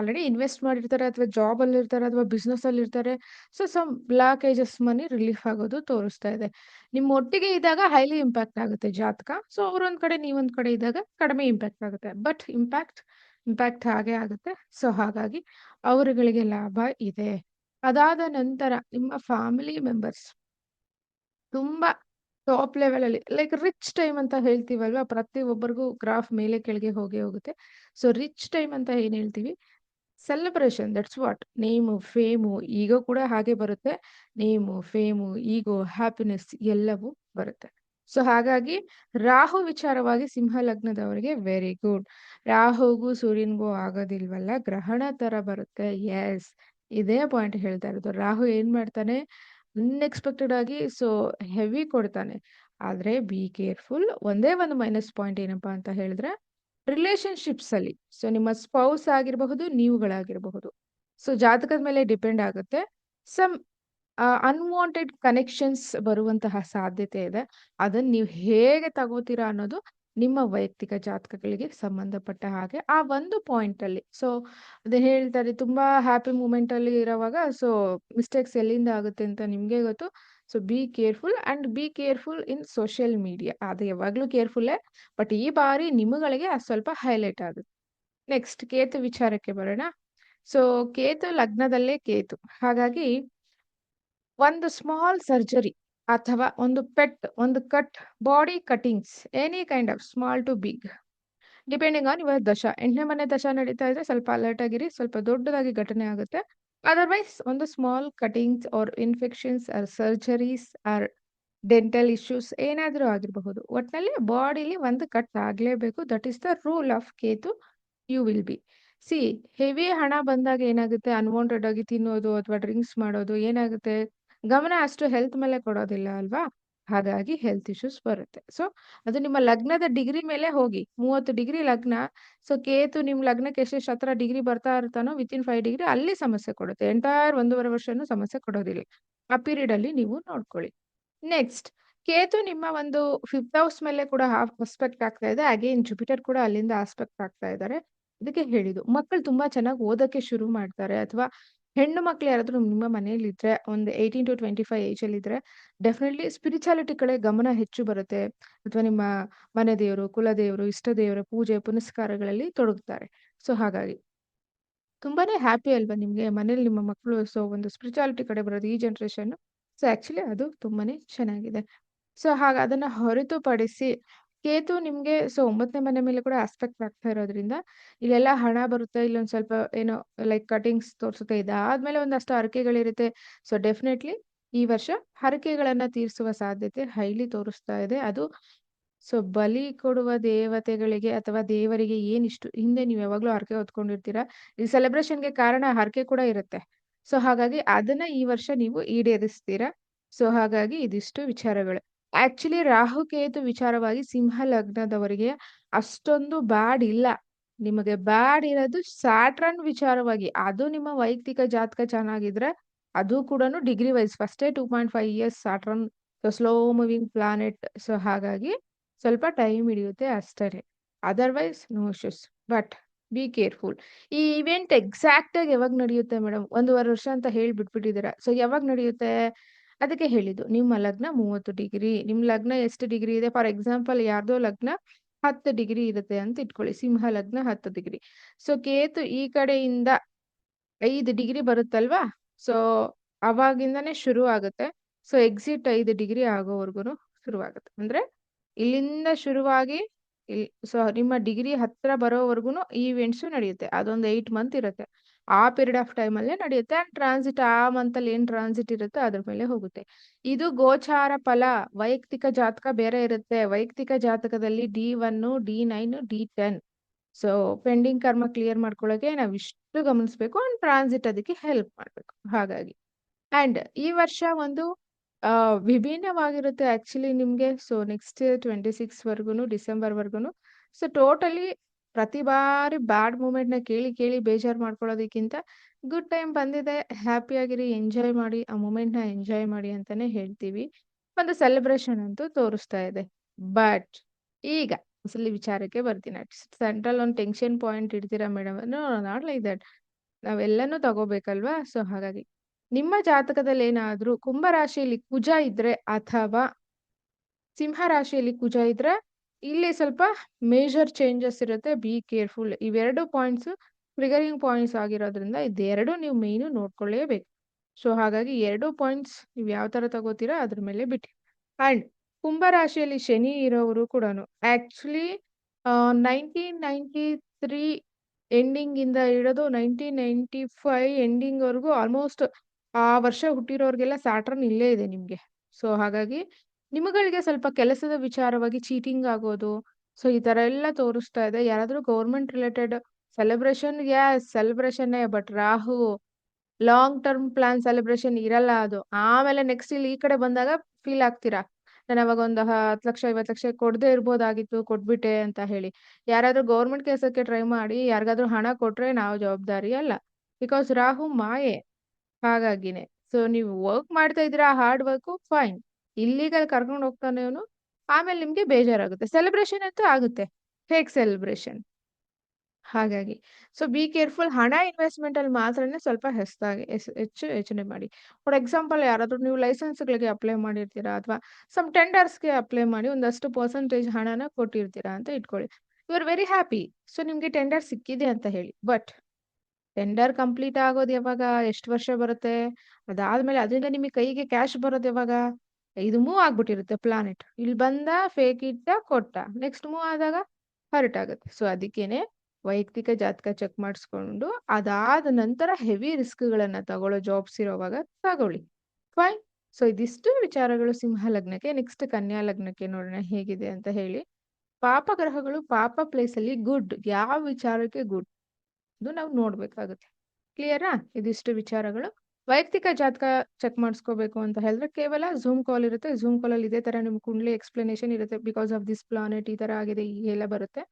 ಆಲ್ರೆಡಿ ಇನ್ವೆಸ್ಟ್ ಮಾಡಿರ್ತಾರೆ ಅಥವಾ ಜಾಬ್ ಅಲ್ಲಿ ಇರ್ತಾರೆ ಅಥವಾ ಬಿಸ್ನೆಸ್ ಅಲ್ಲಿ ಇರ್ತಾರೆ so some blockages money relief ಆಗೋದು ತೋರಿಸ್ತಾ ಇದೆ. ನಿಮ್ಮ ಒಟ್ಟಿಗೆ ಇದ್ದಾಗ ಹೈಲಿ ಇಂಪ್ಯಾಕ್ಟ್ ಆಗುತ್ತೆ ಜಾತಕ. ಸೊ ಅವ್ರೊಂದ್ ಕಡೆ ನೀವೊಂದ್ ಕಡೆ ಇದ್ದಾಗ ಕಡಿಮೆ ಇಂಪ್ಯಾಕ್ಟ್ ಆಗುತ್ತೆ. ಬಟ್ ಇಂಪ್ಯಾಕ್ಟ್ ಇಂಪ್ಯಾಕ್ಟ್ ಹಾಗೆ ಆಗುತ್ತೆ. ಸೊ ಹಾಗಾಗಿ ಅವರುಗಳಿಗೆ ಲಾಭ ಇದೆ. ಅದಾದ ನಂತರ ನಿಮ್ಮ ಫ್ಯಾಮಿಲಿ ಮೆಂಬರ್ಸ್ ತುಂಬಾ ಟಾಪ್ ಲೆವೆಲ್ ಅಲ್ಲಿ ಲೈಕ್ ರಿಚ್ ಟೈಮ್ ಅಂತ ಹೇಳ್ತೀವಲ್ವಾ? ಪ್ರತಿ ಒಬ್ಬರಿಗೂ ಗ್ರಾಫ್ ಮೇಲೆ ಕೆಳಗೆ ಹೋಗಿ ಹೋಗುತ್ತೆ. ಸೊ ರಿಚ್ ಟೈಮ್ ಅಂತ ಏನ್ ಹೇಳ್ತೀವಿ? Celebration that's what. Name, fame, ego ಕೂಡ ಹಾಗೆ ಬರುತ್ತೆ. ನೇಮು, ಫೇಮು, ಈಗೋ, ಹ್ಯಾಪಿನೆಸ್ ಎಲ್ಲವೂ ಬರುತ್ತೆ. ಸೊ, ಹಾಗಾಗಿ ರಾಹು ವಿಚಾರವಾಗಿ ಸಿಂಹ ಲಗ್ನದವರಿಗೆ ವೆರಿ ಗುಡ್. ರಾಹುಗೂ ಸೂರ್ಯನ್ಗೂ ಆಗೋದಿಲ್ವಲ್ಲ, ಗ್ರಹಣ ತರ ಬರುತ್ತೆ. ಎಸ್ ಇದೇ ಪಾಯಿಂಟ್ ಹೇಳ್ತಾ ಇರೋದು. ರಾಹು ಏನ್ ಮಾಡ್ತಾನೆ, ಅನ್‌ಎಕ್ಸ್‌ಪೆಕ್ಟೆಡ್ ಆಗಿ ಸೊ, ಹೆವಿ ಕೊಡ್ತಾನೆ. ಆದ್ರೆ ಬಿ ಕೇರ್‌ಫುಲ್. ಒಂದೇ ಒಂದು ಮೈನಸ್ ಪಾಯಿಂಟ್ ಏನಪ್ಪಾ ಅಂತ ಹೇಳಿದ್ರೆ, ರಿಲೇಶನ್‌ಶಿಪ್ಸ್ ಅಲ್ಲಿ. ಸೊ, ನಿಮ್ಮ ಸ್ಪೌಸ್ ಆಗಿರಬಹುದು, ನೀವುಗಳಾಗಿರಬಹುದು. ಸೊ, ಜಾತಕದ ಮೇಲೆ ಡಿಪೆಂಡ್ ಆಗುತ್ತೆ. ಸಮ್ ಅನ್ವಾಂಟೆಡ್ ಕನೆಕ್ಷನ್ಸ್ ಬರುವಂತಹ ಸಾಧ್ಯತೆ ಇದೆ. ಅದನ್ನ ನೀವು ಹೇಗೆ ತಗೋತೀರಾ ಅನ್ನೋದು ನಿಮ್ಮ ವೈಯಕ್ತಿಕ ಜಾತಕಗಳಿಗೆ ಸಂಬಂಧಪಟ್ಟ ಹಾಗೆ ಆ ಒಂದು ಪಾಯಿಂಟ್ ಅಲ್ಲಿ. ಸೊ, ಅದೇ ಹೇಳ್ತಾರೆ ತುಂಬಾ ಹ್ಯಾಪಿ ಮೂಮೆಂಟ್ ಅಲ್ಲಿ ಇರೋವಾಗ ಸೊ, ಮಿಸ್ಟೇಕ್ಸ್ ಎಲ್ಲಿಂದ ಆಗುತ್ತೆ ಅಂತ ನಿಮ್ಗೆ ಗೊತ್ತು. So, be careful and be careful in social media. ಅದು ಯಾವಾಗ್ಲೂ ಕೇರ್‌ಫುಲ್ಲೇ. ಬಟ್ ಈ ಬಾರಿ ನಿಮ್ಗಳಿಗೆ ಅದು ಸ್ವಲ್ಪ ಹೈಲೈಟ್ ಆಗುತ್ತೆ. ನೆಕ್ಸ್ಟ್ ಕೇತು ವಿಚಾರಕ್ಕೆ ಬರೋಣ. ಸೊ, ಕೇತು ಲಗ್ನದಲ್ಲೇ ಕೇತು. ಹಾಗಾಗಿ ಒಂದು ಸ್ಮಾಲ್ ಸರ್ಜರಿ ಅಥವಾ ಒಂದು ಪೆಟ್, ಒಂದು cut, body cuttings, any kind of small to big depending on your dasha. ಎಂಟನೇ ಮನೆ ದಶ ನಡೀತಾ ಇದ್ರೆ ಸ್ವಲ್ಪ ಅಲರ್ಟ್ ಆಗಿರಿ. ಸ್ವಲ್ಪ ದೊಡ್ಡದಾಗಿ ಘಟನೆ ಆಗುತ್ತೆ. ಅದರ್ವೈಸ್ ಒಂದು small cuttings or infections or surgeries or dental issues ಏನಾದರೂ ಆಗಿರಬಹುದು. ಒಟ್ನಲ್ಲಿ ಬಾಡಿಲಿ ಒಂದು ಕಟ್ ಆಗಲೇಬೇಕು that is the rule of Ketu. You will be. See heavy ಹಣ ಬಂದಾಗ ಏನಾಗುತ್ತೆ ಅನ್ವಾಂಟೆಡ್ ಆಗಿ ತಿನ್ನೋದು ಅಥವಾ ಡ್ರಿಂಕ್ಸ್ ಮಾಡೋದು ಏನಾಗುತ್ತೆ, ಗಮನ ಅಷ್ಟು ಹೆಲ್ತ್ ಮೇಲೆ ಕೊಡೋದಿಲ್ಲ ಅಲ್ವಾ? ಹಾಗಾಗಿ ಹೆಲ್ತ್ ಇಶ್ಯೂಸ್ ಬರುತ್ತೆ. ಸೊ, ಅದು ನಿಮ್ಮ ಲಗ್ನದ ಡಿಗ್ರಿ ಮೇಲೆ ಹೋಗಿ. 30 ಡಿಗ್ರಿ ಲಗ್ನ. ಸೊ, ಕೇತು ನಿಮ್ ಲಗ್ನಕ್ಕೆ ಎಷ್ಟೆಷ್ಟು ಹತ್ರ ಡಿಗ್ರಿ ಬರ್ತಾ ಇರ್ತಾನೋ ವಿತ್ ಇನ್ ಫೈವ್ ಡಿಗ್ರಿ ಅಲ್ಲಿ ಸಮಸ್ಯೆ ಕೊಡುತ್ತೆ. ಎಂಟೈರ್ 1 1/2 ವರ್ಷನೂ ಸಮಸ್ಯೆ ಕೊಡೋದಿಲ್ಲ. ಆ ಪೀರಿಯಡ್ ಅಲ್ಲಿ ನೀವು ನೋಡ್ಕೊಳ್ಳಿ. ನೆಕ್ಸ್ಟ್ ಕೇತು ನಿಮ್ಮ ಒಂದು ಫಿಫ್ತ್ ಹೌಸ್ ಮೇಲೆ ಕೂಡ ಆಸ್ಪೆಕ್ಟ್ ಆಗ್ತಾ ಇದೆ. ಅಗೈನ್ ಜುಪಿಟರ್ ಕೂಡ ಅಲ್ಲಿಂದ ಆಸ್ಪೆಕ್ಟ್ ಆಗ್ತಾ ಇದ್ದಾರೆ. ಇದಕ್ಕೆ ಹೇಳಿದ್ದು. ಮಕ್ಕಳು ತುಂಬಾ ಚೆನ್ನಾಗಿ ಓದಕ್ಕೆ ಶುರು ಮಾಡ್ತಾರೆ ಅಥವಾ ಹೆಣ್ಣು ಮಕ್ಳು ಯಾರಾದ್ರೂ ನಿಮ್ಮ ಮನೆಯಲ್ಲಿದ್ರೆ ಒಂದು 18-25 ಏಜ್ ಅಲ್ಲಿ ಇದ್ರೆ ಡೆಫಿನೆಟ್ಲಿ ಸ್ಪಿರಿಚುಯಾಲಿಟಿ ಕಡೆ ಗಮನ ಹೆಚ್ಚು ಬರುತ್ತೆ. ಅಥವಾ ನಿಮ್ಮ ಮನೆ ದೇವರು, ಕುಲದೇವರು, ಇಷ್ಟ ದೇವರ ಪೂಜೆ ಪುನಸ್ಕಾರಗಳಲ್ಲಿ ತೊಡಗುತ್ತಾರೆ. ಸೊ, ಹಾಗಾಗಿ. ತುಂಬಾನೇ ಹ್ಯಾಪಿ ಅಲ್ವಾ ನಿಮ್ಗೆ ಮನೇಲಿ ನಿಮ್ಮ ಮಕ್ಕಳು ಸೊ, ಒಂದು ಸ್ಪಿರಿಚುಯಾಲಿಟಿ ಕಡೆ ಬರೋದು ಈ ಜನರೇಷನ್. ಸೊ, ಆಕ್ಚುಲಿ ಅದು ತುಂಬಾನೇ ಚೆನ್ನಾಗಿದೆ. ಸೊ, ಹಾಗ ಅದನ್ನ ಹೊರತುಪಡಿಸಿ ಕೇತು ನಿಮ್ಗೆ ಸೊ, ಒಂಬತ್ತನೇ ಮನೆ ಮೇಲೆ ಕೂಡ ಆಸ್ಪೆಕ್ಟ್ ಆಗ್ತಾ ಇರೋದ್ರಿಂದ ಇಲ್ಲೆಲ್ಲ ಹಣ ಬರುತ್ತೆ. ಇಲ್ಲೊಂದ್ ಸ್ವಲ್ಪ ಏನೋ ಲೈಕ್ ಕಟಿಂಗ್ಸ್ ತೋರಿಸುತ್ತೆ. ಇದಾದ್ಮೇಲೆ ಒಂದಷ್ಟು ಹರಕೆಗಳಿರುತ್ತೆ. ಸೊ, ಡೆಫಿನೆಟ್ಲಿ ಈ ವರ್ಷ ಹರಕೆಗಳನ್ನ ತೀರಿಸುವ ಸಾಧ್ಯತೆ ಹೈಲಿ ತೋರಿಸ್ತಾ ಇದೆ. ಅದು ಸೊ, ಬಲಿ ಕೊಡುವ ದೇವತೆಗಳಿಗೆ ಅಥವಾ ದೇವರಿಗೆ ಏನಿಷ್ಟು ಹಿಂದೆ ನೀವು ಯಾವಾಗ್ಲೂ ಹರಕೆ ಹೊತ್ಕೊಂಡಿರ್ತೀರಾ. ಈ ಸೆಲೆಬ್ರೇಷನ್‌ಗೆ ಕಾರಣ ಹರಕೆ ಕೂಡ ಇರುತ್ತೆ. ಸೊ, ಹಾಗಾಗಿ ಅದನ್ನ ಈ ವರ್ಷ ನೀವು ಈಡೇರಿಸ್ತೀರಾ. ಸೊ, ಹಾಗಾಗಿ ಇದಿಷ್ಟು ವಿಚಾರಗಳು. ಆಕ್ಚುಲಿ ರಾಹು ಕೇತು ವಿಚಾರವಾಗಿ ಸಿಂಹ ಲಗ್ನದವರಿಗೆ ಅಷ್ಟೊಂದು ಬ್ಯಾಡ್ ಇಲ್ಲ. ನಿಮಗೆ ಬ್ಯಾಡ್ ಇರೋದು ಸ್ಯಾಟ್ರನ್ ವಿಚಾರವಾಗಿ. ಅದು ನಿಮ್ಮ ವೈಯಕ್ತಿಕ ಜಾತಕ ಚೆನ್ನಾಗಿದ್ರೆ ಅದು ಕೂಡನು ಡಿಗ್ರಿ ವೈಸ್ ಫಸ್ಟೇ 2.5 years Saturn slow moving planet. So, ಹಾಗಾಗಿ ಸ್ವಲ್ಪ ಟೈಮ್ ಹಿಡಿಯುತ್ತೆ ಅಷ್ಟೇ. Otherwise no issues. But be careful. ಈ ಇವೆಂಟ್ ಎಕ್ಸಾಕ್ಟ್ ಆಗಿ ಯಾವಾಗ ನಡೆಯುತ್ತೆ ಮೇಡಮ್? 1 1/2 ವರ್ಷ ಅಂತ ಹೇಳಿ ಬಿಟ್ಬಿಟ್ಟಿದ್ದೀರಾ. ಸೊ, ಯಾವಾಗ ನಡೆಯುತ್ತೆ? ಅದಕ್ಕೆ ಹೇಳಿದ್ದು. ನಿಮ್ಮ ಲಗ್ನ 30 ಡಿಗ್ರಿ. ನಿಮ್ ಲಗ್ನ ಎಷ್ಟು ಡಿಗ್ರಿ ಇದೆ? ಫಾರ್ ಎಕ್ಸಾಂಪಲ್ ಯಾರ್ದೋ ಲಗ್ನ 10 ಡಿಗ್ರಿ ಇರುತ್ತೆ ಅಂತ ಇಟ್ಕೊಳ್ಳಿ. ಸಿಂಹ ಲಗ್ನ 10 ಡಿಗ್ರಿ. ಸೊ, ಕೇತು ಈ ಕಡೆಯಿಂದ ಐದು ಡಿಗ್ರಿ ಬರುತ್ತಲ್ವಾ? ಸೊ, ಅವಾಗಿಂದಾನೇ ಶುರು ಆಗುತ್ತೆ. ಸೊ, ಎಕ್ಸಿಟ್ ಐದು ಡಿಗ್ರಿ ಆಗೋವರ್ಗುನು ಶುರುವಾಗುತ್ತೆ. ಅಂದ್ರೆ ಇಲ್ಲಿಂದ ಶುರುವಾಗಿ ಸೊ, ನಿಮ್ಮ ಡಿಗ್ರಿ ಹತ್ರ ಬರೋವರೆಗೂ ಈವೆಂಟ್ಸು ನಡೆಯುತ್ತೆ. ಅದೊಂದು 8 ಮಂತ್ ಇರುತ್ತೆ. ಆ ಪೀರಿಯಡ್ ಆಫ್ ಟೈಮ್ ಅಲ್ಲೇ ನಡೆಯುತ್ತೆ. ಅಂಡ್ ಟ್ರಾನ್ಸಿಟ್ ಆ ಮಂತ್ ಅಲ್ಲಿ ಏನ್ ಟ್ರಾನ್ಸಿಟ್ ಇರುತ್ತೋ ಅದ್ರ ಮೇಲೆ ಹೋಗುತ್ತೆ. ಇದು ಗೋಚಾರ ಫಲ. ವೈಯಕ್ತಿಕ ಜಾತಕ ಬೇರೆ ಇರುತ್ತೆ. ವೈಯಕ್ತಿಕ ಜಾತಕದಲ್ಲಿ D one, D nine, D ten. So, pending karma clear ಮಾಡ್ಕೊಳ್ಳೋಕೆ ಇಷ್ಟು ಗಮನಿಸ್ಬೇಕು ಅಂಡ್ ಟ್ರಾನ್ಸಿಟ್ ಅದಕ್ಕೆ ಹೆಲ್ಪ್ ಮಾಡ್ಬೇಕು. ಹಾಗಾಗಿ. ಅಂಡ್ ಈ ವರ್ಷ ಒಂದು ವಿಭಿನ್ನವಾಗಿರುತ್ತೆ ಆಕ್ಚುಲಿ ನಿಮ್ಗೆ. ಸೊ, ನೆಕ್ಸ್ಟ್ ಟ್ವೆಂಟಿ ಸಿಕ್ಸ್ ವರ್ಗುನು ಡಿಸೆಂಬರ್ ವರ್ಗುನು. ಸೊ, ಟೋಟಲಿ ಪ್ರತಿ ಬಾರಿ ಬ್ಯಾಡ್ ಮೂಮೆಂಟ್‌ನ ಕೇಳಿ ಕೇಳಿ ಬೇಜಾರು ಮಾಡ್ಕೊಳ್ಳೋದಕ್ಕಿಂತ ಗುಡ್ ಟೈಮ್ ಬಂದಿದೆ. ಹ್ಯಾಪಿ ಆಗಿರಿ, ಎಂಜಾಯ್ ಮಾಡಿ. ಆ ಮೂಮೆಂಟ್‌ನ ಎಂಜಾಯ್ ಮಾಡಿ ಅಂತಾನೆ ಹೇಳ್ತೀವಿ. ಒಂದು ಸೆಲೆಬ್ರೇಷನ್ ಅಂತೂ ತೋರಿಸ್ತಾ ಇದೆ. ಬಟ್ ಈಗ ಅಸಲಿ ವಿಚಾರಕ್ಕೆ ಬರ್ತೀನಿ. ಸೆಂಟ್ರಲ್ ಒಂದು tension point ಇಡ್ತೀರಾ madam. No not like that. ನಾವೆಲ್ಲನೂ ತಗೋಬೇಕಲ್ವಾ? ಸೊ, ಹಾಗಾಗಿ. ನಿಮ್ಮ ಜಾತಕದಲ್ಲಿ ಏನಾದ್ರೂ ಕುಂಭ ರಾಶಿಯಲ್ಲಿ ಕುಜ ಇದ್ರೆ ಅಥವಾ ಸಿಂಹ ರಾಶಿಯಲ್ಲಿ ಕುಜ ಇದ್ರೆ ಇಲ್ಲಿ ಸ್ವಲ್ಪ ಮೇಜರ್ ಚೇಂಜಸ್ ಇರುತ್ತೆ. Be careful. ಇವೆರಡು ಪಾಯಿಂಟ್ಸ್ ಟ್ರಿಗರಿಂಗ್ ಪಾಯಿಂಟ್ಸ್ ಆಗಿರೋದ್ರಿಂದ ಇದೆರಡು ನೀವು ಮೇಯ್ನು ನೋಡ್ಕೊಳ್ಳೇಬೇಕು. ಸೊ, ಹಾಗಾಗಿ ಎರಡು ಪಾಯಿಂಟ್ಸ್ ನೀವು ಯಾವ ತರ ತಗೋತೀರಾ ಅದ್ರ ಮೇಲೆ ಬಿಟ್ಟು ಅಂಡ್ ಕುಂಭ ರಾಶಿಯಲ್ಲಿ ಶನಿ ಇರೋವರು ಕೂಡನು ಆಕ್ಚುಲಿ ಆ 1993 ಎಂಡಿಂಗ್ ಇಂದ ಹಿಡಿದು ನೈನ್ಟೀನ್ ನೈಂಟಿ ಫೈವ್ ಎಂಡಿಂಗ್ ವರೆಗೂ ಆಲ್ಮೋಸ್ಟ್ ಆ ವರ್ಷ ಹುಟ್ಟಿರೋರಿಗೆಲ್ಲ ಸ್ಯಾಟರ್ನ್ ಇಲ್ಲೇ ಇದೆ ನಿಮ್ಗೆ ಸೊ ಹಾಗಾಗಿ ನಿಮಗಳಿಗೆ ಸ್ವಲ್ಪ ಕೆಲಸದ ವಿಚಾರವಾಗಿ ಚೀಟಿಂಗ್ ಆಗೋದು, ಸೊ ಈ ತರ ಎಲ್ಲ ತೋರಿಸ್ತಾ ಇದೆ. ಯಾರಾದ್ರೂ government related celebration yes celebration but Rahu long term plan celebration ಇರಲ್ಲ ಅದು. ಆಮೇಲೆ ನೆಕ್ಸ್ಟ್ ಇಲ್ಲಿ ಈ ಕಡೆ ಬಂದಾಗ ಫೀಲ್ ಆಗ್ತೀರಾ? ನಾನು ಅವಾಗ ಒಂದು ಹತ್ತು ಲಕ್ಷ, ಐವತ್ತು ಲಕ್ಷ ಕೊಡದೆ ಇರ್ಬೋದಾಗಿತ್ತು, ಕೊಟ್ಬಿಟ್ಟೆ ಅಂತ ಹೇಳಿ. ಯಾರಾದ್ರೂ ಗೌರ್ಮೆಂಟ್ ಕೆಲಸಕ್ಕೆ ಟ್ರೈ ಮಾಡಿ, ಯಾರಿಗಾದ್ರೂ ಹಣ ಕೊಟ್ರೆ ನಾವು ಜವಾಬ್ದಾರಿ ಅಲ್ಲ. ಬಿಕಾಸ್ ರಾಹು ಮಾಯೆ. ಹಾಗಾಗಿನೇ. ಸೊ ನೀವು ವರ್ಕ್ ಮಾಡ್ತಾ ಇದ್ದೀರಾ ಹಾರ್ಡ್ ವರ್ಕು ಫೈನ್ ಇಲ್ಲಿಗಲ್ ಕರ್ಕೊಂಡು ಹೋಗ್ತಾನೆ ಅವನು. ಆಮೇಲೆ ನಿಮ್ಗೆ ಬೇಜಾರಾಗುತ್ತೆ. ಸೆಲೆಬ್ರೇಷನ್ ಅಂತೂ ಆಗುತ್ತೆ. ಫೇಕ್ ಸೆಲೆಬ್ರೇಷನ್ ಹಾಗಾಗಿ. ಸೊ ಬಿ ಕೇರ್ಫುಲ್ ಹಣ ಇನ್ವೆಸ್ಟ್ಮೆಂಟ್ ಅಲ್ಲಿ ಮಾತ್ರನೇ ಸ್ವಲ್ಪ ಹೆಚ್ಚಾಗಿ ಹೆಚ್ಚು ಯೋಚನೆ ಮಾಡಿ. ಫಾರ್ ಎಕ್ಸಾಂಪಲ್ ಯಾರಾದ್ರೂ ನೀವು ಲೈಸೆನ್ಸ್ಗಳಿಗೆ ಅಪ್ಲೈ ಮಾಡಿರ್ತೀರಾ ಅಥವಾ ಸಮ್ ಟೆಂಡರ್ಸ್ಗೆ ಅಪ್ಲೈ ಮಾಡಿ ಒಂದಷ್ಟು ಪರ್ಸೆಂಟೇಜ್ ಹಣನ ಕೊಟ್ಟಿರ್ತೀರಾ ಅಂತ ಇಟ್ಕೊಳ್ಳಿ. You are very happy so ನಿಮ್ಗೆ ಟೆಂಡರ್ ಸಿಕ್ಕಿದೆ ಅಂತ ಹೇಳಿ. ಬಟ್ ಟೆಂಡರ್ ಕಂಪ್ಲೀಟ್ ಆಗೋದು ಯಾವಾಗ? ಎಷ್ಟು ವರ್ಷ ಬರುತ್ತೆ? ಅದಾದ್ಮೇಲೆ ಅದರಿಂದ ನಿಮಗೆ ಕೈಗೆ ಕ್ಯಾಶ್ ಬರೋದು ಯಾವಾಗ? ಇದು ಮೂವ್ ಆಗ್ಬಿಟ್ಟಿರುತ್ತೆ ಪ್ಲಾನೆಟ್ ಇಲ್ಲಿ ಬಂದ ಫೇಕ್ ಇಟ್ಟ ಕೊಟ್ಟ. ನೆಕ್ಸ್ಟ್ ಮೂವ್ ಆದಾಗ ಹರ್ಟ್ ಆಗುತ್ತೆ. ಸೊ ಅದಕ್ಕೇನೆ ವೈಯಕ್ತಿಕ ಜಾತಕ ಚೆಕ್ ಮಾಡಿಸ್ಕೊಂಡು, ಅದಾದ ನಂತರ ಹೆವಿ ರಿಸ್ಕ್ಗಳನ್ನ ತಗೊಳ್ಳೋ ಜಾಬ್ಸ್ ಇರೋವಾಗ ತಗೊಳ್ಳಿ. ಫೈನ್ ಸೊ ಇದಿಷ್ಟು ವಿಚಾರಗಳು ಸಿಂಹ ಲಗ್ನಕ್ಕೆ ನೆಕ್ಸ್ಟ್ ಕನ್ಯಾ ಲಗ್ನಕ್ಕೆ ನೋಡೋಣ ಹೇಗಿದೆ ಅಂತ ಹೇಳಿ. ಪಾಪ ಗ್ರಹಗಳು ಪಾಪ ಪ್ಲೇಸ್ ಅಲ್ಲಿ ಗುಡ್ ಯಾವ ವಿಚಾರಕ್ಕೆ ಗುಡ್ ಅದು ನಾವು ನೋಡ್ಬೇಕಾಗುತ್ತೆ. ಕ್ಲಿಯರಾ ಇದಿಷ್ಟು ವಿಚಾರಗಳು. ವೈಯಕ್ತಿಕ ಜಾತಕ ಚೆಕ್ ಮಾಡಿಸ್ಕೋಬೇಕು ಅಂತ ಹೇಳಿದ್ರೆ ಕೇವಲ ಝೂಮ್ ಕಾಲ್ ಇರುತ್ತೆ. ಝೂಮ್ ಕಾಲ್ ಅಲ್ಲಿ ಇದೇ ತರ ನಿಮ್ ಕುಂಡ್ಲಿ ಎಕ್ಸ್ಪ್ಲನೇಷನ್ ಇರುತ್ತೆ ಬಿಕಾಸ್ ಆಫ್ ದಿಸ್ ಪ್ಲಾನೆಟ್ ಈ ತರ ಆಗಿದೆ ಎಲ್ಲ ಬರುತ್ತೆ.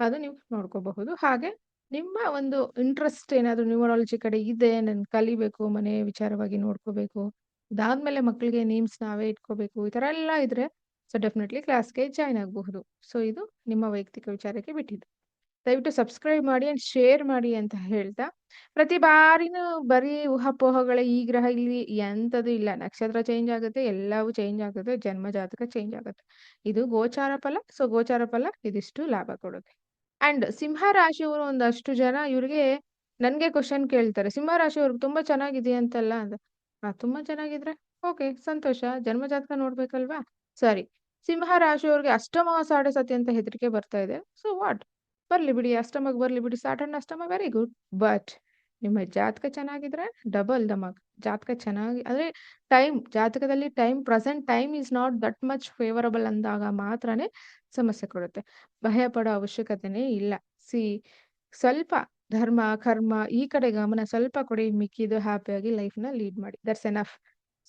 ಅದು ನೀವು ನೋಡ್ಕೋಬಹುದು. ಹಾಗೆ ನಿಮ್ಮ ಒಂದು ಇಂಟ್ರೆಸ್ಟ್ ಏನಾದ್ರು ನ್ಯೂಮರಾಲಜಿ ಕಡೆ ಇದೆ, ನನ್ ಕಲಿಬೇಕು, ಮನೆ ವಿಚಾರವಾಗಿ ನೋಡ್ಕೋಬೇಕು ಅದಾದ್ಮೇಲೆ ಮಕ್ಕಳಿಗೆ ನೇಮ್ಸ್ ನಾವೇ ಇಟ್ಕೋಬೇಕು, ಈ ತರ ಎಲ್ಲ ಇದ್ರೆ ಸೊ ಡೆಫಿನೆಟ್ಲಿ ಕ್ಲಾಸ್ಗೆ ಜಾಯ್ನ್ ಆಗಬಹುದು. ಸೊ ಇದು ನಿಮ್ಮ ವೈಯಕ್ತಿಕ ವಿಚಾರಕ್ಕೆ ಬಿಟ್ಟಿದ್ದು. ದಯವಿಟ್ಟು ಸಬ್ಸ್ಕ್ರೈಬ್ ಮಾಡಿ ಅಂಡ್ ಶೇರ್ ಮಾಡಿ ಅಂತ ಹೇಳ್ತಾ, ಪ್ರತಿ ಬಾರಿನೂ ಬರೀ ಊಹಾಪೋಹಗಳ ಈ ಗ್ರಹ ಇಲ್ಲಿ ಎಂಥದ್ದು ಇಲ್ಲ. ನಕ್ಷತ್ರ ಚೇಂಜ್ ಆಗುತ್ತೆ, ಎಲ್ಲವೂ ಚೇಂಜ್ ಆಗುತ್ತೆ, ಜನ್ಮ ಜಾತಕ ಚೇಂಜ್ ಆಗುತ್ತೆ. ಇದು ಗೋಚಾರ ಫಲ ಸೊ ಗೋಚಾರ ಫಲ ಇದಿಷ್ಟು ಲಾಭ ಕೊಡುತ್ತೆ. ಅಂಡ್ ಸಿಂಹ ರಾಶಿಯವರು ಒಂದಷ್ಟು ಜನ ಇವ್ರಿಗೆ ನನ್ಗೆ ಕ್ವಶನ್ ಕೇಳ್ತಾರೆ ಸಿಂಹ ರಾಶಿಯವ್ರಿಗೆ ತುಂಬಾ ಚೆನ್ನಾಗಿದೆ ಅಂತಲ್ಲ ಅಂತ ಹಾ ತುಂಬಾ ಚೆನ್ನಾಗಿದ್ರೆ? ಓಕೆ ಸಂತೋಷ. ಜನ್ಮ ಜಾತಕ ನೋಡ್ಬೇಕಲ್ವಾ? ಸರಿ ಸಿಂಹ ರಾಶಿಯವ್ರಿಗೆ ಅಷ್ಟಮ ಸಾಡೆ ಸತಿ ಅಂತ ಹೆದರಿಕೆ ಬರ್ತಾ ಇದೆ. ಸೊ ವಾಟ್ ಬರ್ಲಿ ಬಿಡಿ ಅಷ್ಟಮಗ್ ಬರ್ಲಿ ಬಿಡಿ ಸ್ಯಾಟರ್ನ್ ಅಷ್ಟಮ ವೆರಿ ಗುಡ್ ಬಟ್ ನಿಮ್ಮ ಜಾತಕ ಚೆನ್ನಾಗಿದ್ರೆ ಡಬಲ್ ದಮಗ್ ಜಾತಕ ಚೆನ್ನಾಗಿ ಅಂದ್ರೆ ಟೈಮ್ ಜಾತಕದಲ್ಲಿ time present time is not that much favourable ಅಂದಾಗ ಮಾತ್ರನೇ ಸಮಸ್ಯೆ ಕೊಡುತ್ತೆ. ಭಯ ಪಡೋ ಅವಶ್ಯಕತೆನೇ ಇಲ್ಲ. ಸಿ ಸ್ವಲ್ಪ ಧರ್ಮ, ಕರ್ಮ ಈ ಕಡೆ ಗಮನ ಸ್ವಲ್ಪ ಕೊಡಿ ಮಿಕ್ಕಿದು ಹ್ಯಾಪಿಯಾಗಿ ಲೈಫ್ನ ಲೀಡ್ ಮಾಡಿ. That's enough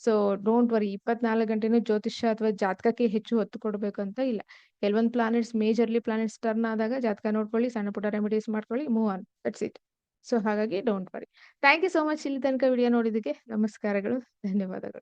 so don't worry ಇಪ್ಪತ್ನಾಲ್ಕು ಗಂಟೆನೂ ಜ್ಯೋತಿಷ್ಯ ಅಥವಾ ಜಾತಕಕ್ಕೆ ಹೆಚ್ಚು ಹೊತ್ತು ಕೊಡಬೇಕು ಅಂತ ಇಲ್ಲ ಕೆಲವೊಂದು ಪ್ಲಾನೆಟ್ಸ್ ಮೇಜರ್ಲಿ ಪ್ಲಾನೆಟ್ಸ್ ಟರ್ನ್ ಆದಾಗ ಜಾತಕ ನೋಡ್ಕೊಳ್ಳಿ, ಸಣ್ಣ ಪುಟ್ಟ ರೆಮಿಡೀಸ್ ಮಾಡ್ಕೊಳ್ಳಿ move on that's it so ಹಾಗಾಗಿ don't worry thank you so much ಇಲ್ಲಿ ತನಕ ವಿಡಿಯೋ ನೋಡಿದ್ದಕ್ಕೆ. ನಮಸ್ಕಾರಗಳು. ಧನ್ಯವಾದಗಳು.